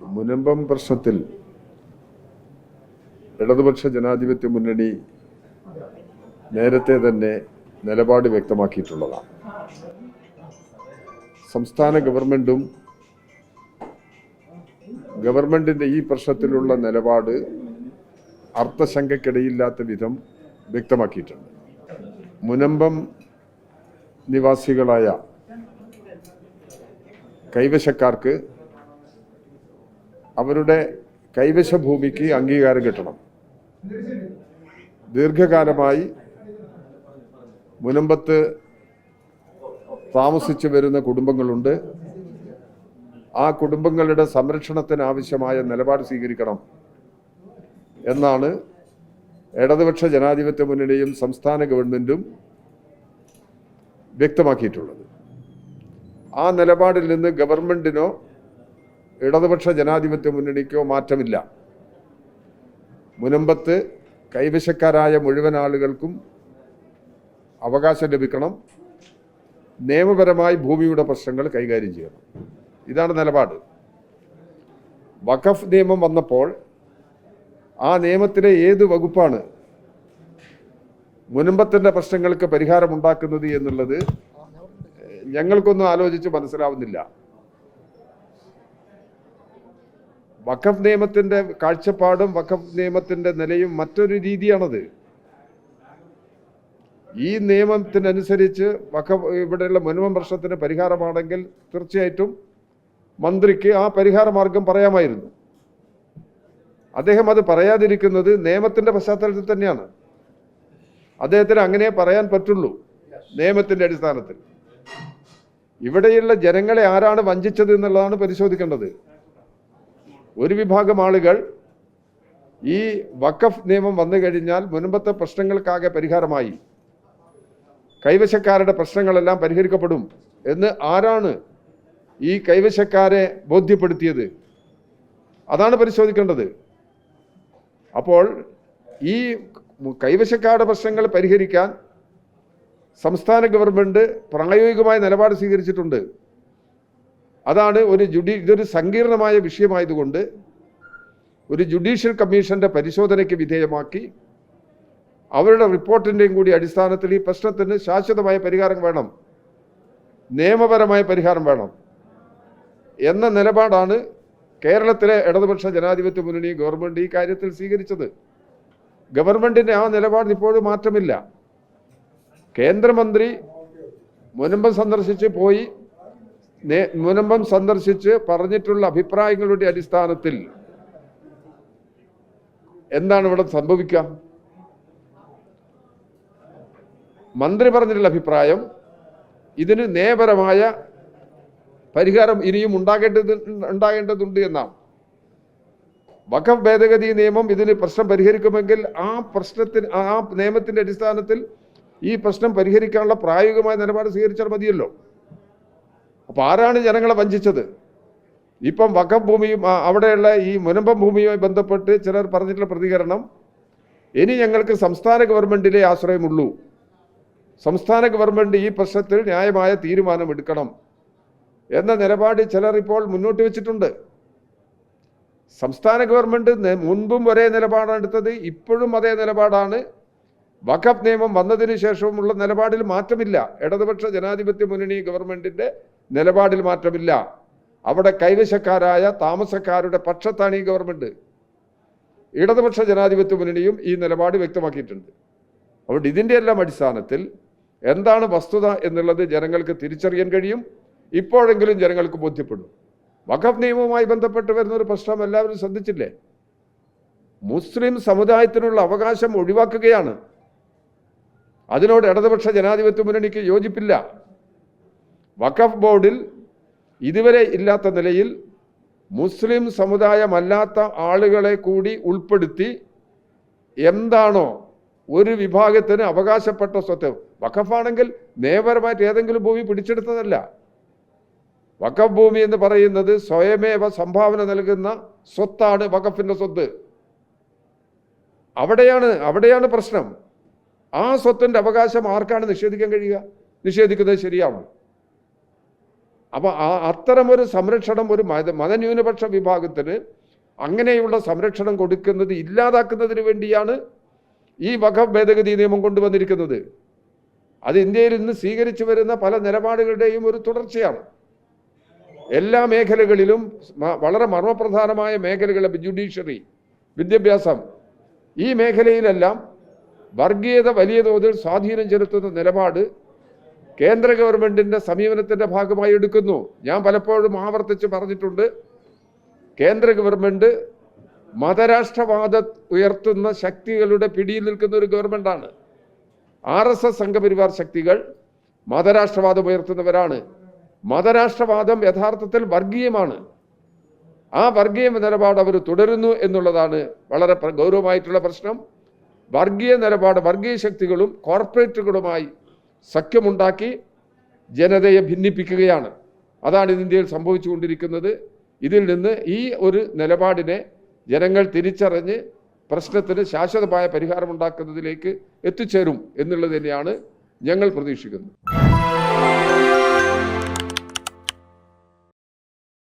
മുനമ്പം പ്രശ്നത്തിൽ ഇടതുപക്ഷ ജനാധിപത്യ മുന്നണി നേരത്തെ തന്നെ നിലപാട് വ്യക്തമാക്കിയിട്ടുള്ളതാണ്. സംസ്ഥാന ഗവൺമെന്റും ഗവൺമെന്റിന്റെ ഈ പ്രശ്നത്തിലുള്ള നിലപാട് അർത്ഥശങ്കക്കിടയില്ലാത്ത വിധം വ്യക്തമാക്കിയിട്ടുണ്ട്. മുനമ്പം നിവാസികളായ കൈവശക്കാർക്ക് അവരുടെ കൈവശ ഭൂമിക്ക് അംഗീകാരം കിട്ടണം. ദീർഘകാലമായി മുനമ്പത്ത് താമസിച്ചു വരുന്ന കുടുംബങ്ങളുണ്ട്. ആ കുടുംബങ്ങളുടെ സംരക്ഷണത്തിന് ആവശ്യമായ നിലപാട് സ്വീകരിക്കണം എന്നാണ് ഇടതുപക്ഷ ജനാധിപത്യ മുന്നണിയും സംസ്ഥാന ഗവൺമെന്റും വ്യക്തമാക്കിയിട്ടുള്ളത്. ആ നിലപാടിൽ നിന്ന് ഗവൺമെന്റിനോ ഇടതുപക്ഷ ജനാധിപത്യ മുന്നണിക്കോ മാറ്റമില്ല. മുനമ്പത്ത് കൈവശക്കാരായ മുഴുവൻ ആളുകൾക്കും അവകാശം ലഭിക്കണം. നിയമപരമായി ഭൂമിയുടെ പ്രശ്നങ്ങൾ കൈകാര്യം ചെയ്യണം. ഇതാണ് നിലപാട്. വഖഫ് നിയമം വന്നപ്പോൾ ആ നിയമത്തിലെ ഏത് വകുപ്പാണ് മുനമ്പത്തിന്റെ പ്രശ്നങ്ങൾക്ക് പരിഹാരമുണ്ടാക്കുന്നത് എന്നുള്ളത് ഞങ്ങൾക്കൊന്നും ആലോചിച്ച് മനസ്സിലാവുന്നില്ല. വഖഫ് നിയമത്തിന്റെ കാഴ്ചപ്പാടും വഖഫ് നിയമത്തിന്റെ നിലയും മറ്റൊരു രീതിയാണത്. ഈ നിയമത്തിനനുസരിച്ച് വഖഫ് ഇവിടെയുള്ള മുൻപം പ്രശ്നത്തിന് പരിഹാരമാണെങ്കിൽ തീർച്ചയായിട്ടും മന്ത്രിക്ക് ആ പരിഹാര മാർഗം പറയാമായിരുന്നു. അദ്ദേഹം അത് പറയാതിരിക്കുന്നത് നിയമത്തിന്റെ പശ്ചാത്തലത്തിൽ തന്നെയാണ്. അദ്ദേഹത്തിന് അങ്ങനെ പറയാൻ പറ്റുള്ളൂ നിയമത്തിന്റെ അടിസ്ഥാനത്തിൽ. ഇവിടെയുള്ള ജനങ്ങളെ ആരാണ് വഞ്ചിച്ചത് എന്നുള്ളതാണ് പരിശോധിക്കേണ്ടത്. ഒരു വിഭാഗം ആളുകൾ ഈ വഖഫ് നിയമം വന്നു കഴിഞ്ഞാൽ മുൻപത്തെ പ്രശ്നങ്ങൾക്കാകെ പരിഹാരമായി. കൈവശക്കാരുടെ പ്രശ്നങ്ങളെല്ലാം പരിഹരിക്കപ്പെടും എന്ന് ആരാണ് ഈ കൈവശക്കാരെ ബോധ്യപ്പെടുത്തിയത്? അതാണ് പരിശോധിക്കേണ്ടത്. അപ്പോൾ ഈ കൈവശക്കാരുടെ പ്രശ്നങ്ങൾ പരിഹരിക്കാൻ സംസ്ഥാന ഗവൺമെന്റ് പ്രായോഗികമായ നിലപാട് സ്വീകരിച്ചിട്ടുണ്ട്. അതാണ് ഒരു ജുഡി ഇതൊരു സങ്കീർണമായ വിഷയമായതുകൊണ്ട് ഒരു ജുഡീഷ്യൽ കമ്മീഷന്റെ പരിശോധനയ്ക്ക് വിധേയമാക്കി അവരുടെ റിപ്പോർട്ടിന്റെയും കൂടി അടിസ്ഥാനത്തിൽ ഈ പ്രശ്നത്തിന് ശാശ്വതമായ പരിഹാരം വേണം നിയമപരമായ പരിഹാരം വേണം എന്ന നിലപാടാണ് കേരളത്തിലെ ഇടതുപക്ഷ ജനാധിപത്യ മുന്നണി ഗവൺമെന്റ് ഈ കാര്യത്തിൽ സ്വീകരിച്ചത്. ഗവൺമെന്റിന്റെ ആ നിലപാടിന് ഇപ്പോഴും മാറ്റമില്ല. കേന്ദ്രമന്ത്രി മുനമ്പം സന്ദർശിച്ച് പോയി മുനമ്പം സന്ദർശിച്ച് പറഞ്ഞിട്ടുള്ള അഭിപ്രായങ്ങളുടെ അടിസ്ഥാനത്തിൽ എന്താണ് ഇവിടെ സംഭവിക്കുക? മന്ത്രി പറഞ്ഞിട്ടുള്ള അഭിപ്രായം ഇതിന് നയപരമായ പരിഹാരം ഇനിയും ഉണ്ടാകേണ്ടത് ഉണ്ടാകേണ്ടതുണ്ട് എന്നാണ്. വഖഫ് ഭേദഗതി നിയമം ഇതിന് പ്രശ്നം പരിഹരിക്കുമെങ്കിൽ ആ പ്രശ്നത്തിന് ആ നിയമത്തിന്റെ അടിസ്ഥാനത്തിൽ ഈ പ്രശ്നം പരിഹരിക്കാനുള്ള പ്രായോഗികമായ നിലപാട് സ്വീകരിച്ചാൽ മതിയല്ലോ. അപ്പൊ ആരാണ് ജനങ്ങളെ വഞ്ചിച്ചത്? ഇപ്പം വക്കം ഭൂമിയും അവിടെയുള്ള ഈ മുനമ്പം ഭൂമിയുമായി ബന്ധപ്പെട്ട് ചിലർ പറഞ്ഞിട്ടുള്ള പ്രതികരണം ഇനി ഞങ്ങൾക്ക് സംസ്ഥാന ഗവൺമെന്റിലെ ആശ്രയമുള്ളൂ. സംസ്ഥാന ഗവൺമെന്റ് ഈ പ്രശ്നത്തിൽ ന്യായമായ തീരുമാനം എടുക്കണം എന്ന നിലപാട് ചിലർ ഇപ്പോൾ മുന്നോട്ട് വെച്ചിട്ടുണ്ട്. സംസ്ഥാന ഗവൺമെന്റ് മുൻപും ഒരേ നിലപാടാണ് എടുത്തത് ഇപ്പോഴും അതേ നിലപാടാണ്. വഖഫ് നിയമം വന്നതിന് ശേഷവുമുള്ള നിലപാടിൽ മാറ്റമില്ല. ഇടതുപക്ഷ ജനാധിപത്യ മുന്നണി ഗവൺമെന്റിന്റെ നിലപാടിൽ മാറ്റമില്ല. അവിടെ കൈവശക്കാരായ താമസക്കാരുടെ പക്ഷത്താണ് ഈ ഗവൺമെന്റ്. ഇടതുപക്ഷ ജനാധിപത്യ മുന്നണിയും ഈ നിലപാട് വ്യക്തമാക്കിയിട്ടുണ്ട്. അതുകൊണ്ട് ഇതിന്റെ എല്ലാം അടിസ്ഥാനത്തിൽ എന്താണ് വസ്തുത എന്നുള്ളത് ജനങ്ങൾക്ക് തിരിച്ചറിയാൻ കഴിയും. ഇപ്പോഴെങ്കിലും ജനങ്ങൾക്ക് ബോധ്യപ്പെടും. വഖഫ് നിയമവുമായി ബന്ധപ്പെട്ട് വരുന്ന ഒരു പ്രശ്നം എല്ലാവരും ശ്രദ്ധിച്ചില്ലേ? മുസ്ലിം സമുദായത്തിനുള്ള അവകാശം ഒഴിവാക്കുകയാണ്. അതിനോട് ഇടതുപക്ഷ ജനാധിപത്യ മുന്നണിക്ക് യോജിപ്പില്ല. വഖഫ് ബോർഡിൽ ഇതുവരെ ഇല്ലാത്ത നിലയിൽ മുസ്ലിം സമുദായമല്ലാത്ത ആളുകളെ കൂടി ഉൾപ്പെടുത്തി എന്താണോ ഒരു വിഭാഗത്തിന് അവകാശപ്പെട്ട സ്വത്ത് വഖഫാണെങ്കിൽ നിയമപരമായിട്ട് ഏതെങ്കിലും ഭൂമി പിടിച്ചെടുത്തതല്ല. വഖഫ് ഭൂമി എന്ന് പറയുന്നത് സ്വയമേവ സംഭാവന നൽകുന്ന സ്വത്താണ് വഖഫിന്റെ സ്വത്ത്. അവിടെയാണ് അവിടെയാണ് പ്രശ്നം. ആ സ്വത്തിന്റെ അവകാശം ആർക്കാണ് നിഷേധിക്കാൻ കഴിയുക? നിഷേധിക്കുന്നത് ശരിയാണോ അപ്പോൾ ആ ഒരു സംരക്ഷണം ഒരു മത മതന്യൂനപക്ഷ വിഭാഗത്തിന് അങ്ങനെയുള്ള സംരക്ഷണം കൊടുക്കുന്നത് ഇല്ലാതാക്കുന്നതിന് വേണ്ടിയാണ് ഈ വഖഫ് ഭേദഗതി നിയമം കൊണ്ടുവന്നിരിക്കുന്നത്. അത് ഇന്ത്യയിൽ ഇന്ന് സ്വീകരിച്ചു വരുന്ന പല നിലപാടുകളുടെയും ഒരു തുടർച്ചയാണ്. എല്ലാ മേഖലകളിലും വളരെ മർമ്മപ്രധാനമായ മേഖലകളെ ജുഡീഷ്യറി വിദ്യാഭ്യാസം ഈ മേഖലയിലെല്ലാം വർഗീയത വലിയ തോതിൽ സ്വാധീനം ചെലുത്തുന്ന നിലപാട് കേന്ദ്ര ഗവൺമെന്റിന്റെ സമീപനത്തിന്റെ ഭാഗമായി എടുക്കുന്നു. ഞാൻ പലപ്പോഴും ആവർത്തിച്ച് പറഞ്ഞിട്ടുണ്ട് കേന്ദ്ര ഗവൺമെന്റ് മതരാഷ്ട്രവാദ ഉയർത്തുന്ന ശക്തികളുടെ പിടിയിൽ നിൽക്കുന്ന ഒരു ഗവൺമെന്റാണ്. ആർ എസ് എസ് സംഘപരിവാർ ശക്തികൾ മതരാഷ്ട്രവാദം ഉയർത്തുന്നവരാണ്. മതരാഷ്ട്രവാദം യഥാർത്ഥത്തിൽ വർഗീയമാണ്. ആ വർഗീയ നിലപാട് അവർ തുടരുന്നു എന്നുള്ളതാണ് വളരെ ഗൗരവമായിട്ടുള്ള പ്രശ്നം. വർഗീയ നിലപാട് വർഗീയ ശക്തികളും കോർപ്പറേറ്റുകളുമായി സഖ്യമുണ്ടാക്കി ജനതയെ ഭിന്നിപ്പിക്കുകയാണ്. അതാണ് ഇന്ത്യയിൽ സംഭവിച്ചുകൊണ്ടിരിക്കുന്നത്. ഇതിൽ നിന്ന് ഈ ഒരു നിലപാടിനെ ജനങ്ങൾ തിരിച്ചറിഞ്ഞ് പ്രശ്നത്തിന് ശാശ്വതമായ പരിഹാരമുണ്ടാക്കുന്നതിലേക്ക് എത്തിച്ചേരും എന്നുള്ളത് തന്നെയാണ് ഞങ്ങൾ പ്രതീക്ഷിക്കുന്നത്.